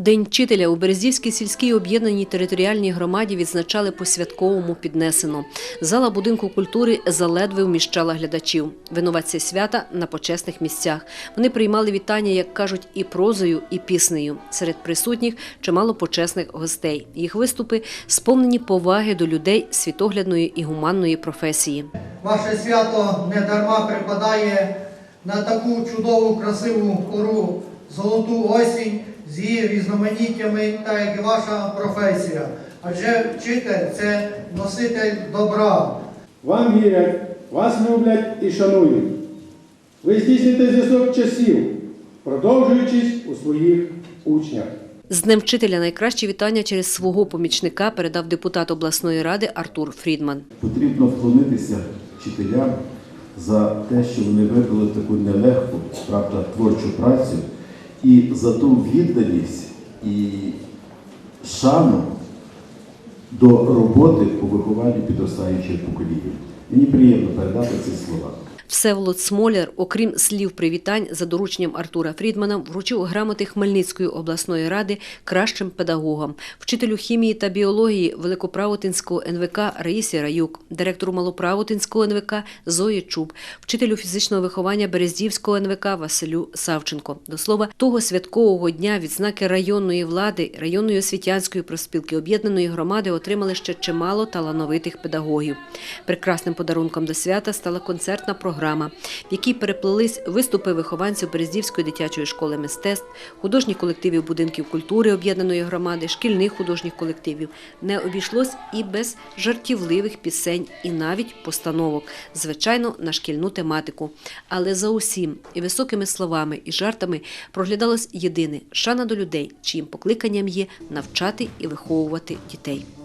День вчителя у Березівській сільській об'єднаній територіальній громаді відзначали по святковому піднесено. Зала будинку культури заледве вміщала глядачів. Винуватці свята на почесних місцях. Вони приймали вітання, як кажуть, і прозою, і піснею. Серед присутніх чимало почесних гостей. Їх виступи сповнені поваги до людей світоглядної і гуманної професії. Ваше свято не дарма припадає на таку чудову, красиву пору, золоту осінь з її різноманіттями, так як і ваша професія. Адже вчитель це носитель добра. Вам вірять, вас люблять і шанують. Ви здійсните зв'язок часів, продовжуючись у своїх учнях. З Днем вчителя найкращі вітання через свого помічника передав депутат обласної ради Артур Фрідман. Потрібно вклонитися вчителям за те, що вони виконали таку нелегку, правда, творчу працю, і за ту відданість і шану до роботи по вихованню підростаючих покоління. Мені приємно передати ці слова. Всеволод Смоляр, окрім слів привітань за дорученням Артура Фрідмана, вручив грамоти Хмельницької обласної ради кращим педагогам, вчителю хімії та біології Великоправотинського НВК Раїсі Раюк, директору Малоправотинського НВК Зої Чуб, вчителю фізичного виховання Берездівського НВК Василю Савченко. До слова, того святкового дня відзнаки районної влади, районної освітянської проспілки об'єднаної громади отримали ще чимало талановитих педагогів. Прекрасним подарунком до свята стала концертна програма, в якій переплелись виступи вихованців Берездівської дитячої школи мистецтв, художніх колективів будинків культури об'єднаної громади, шкільних художніх колективів. Не обійшлось і без жартівливих пісень, і навіть постановок, звичайно, на шкільну тематику. Але за усім і високими словами, і жартами проглядалось єдине шана до людей, чиїм покликанням є навчати і виховувати дітей.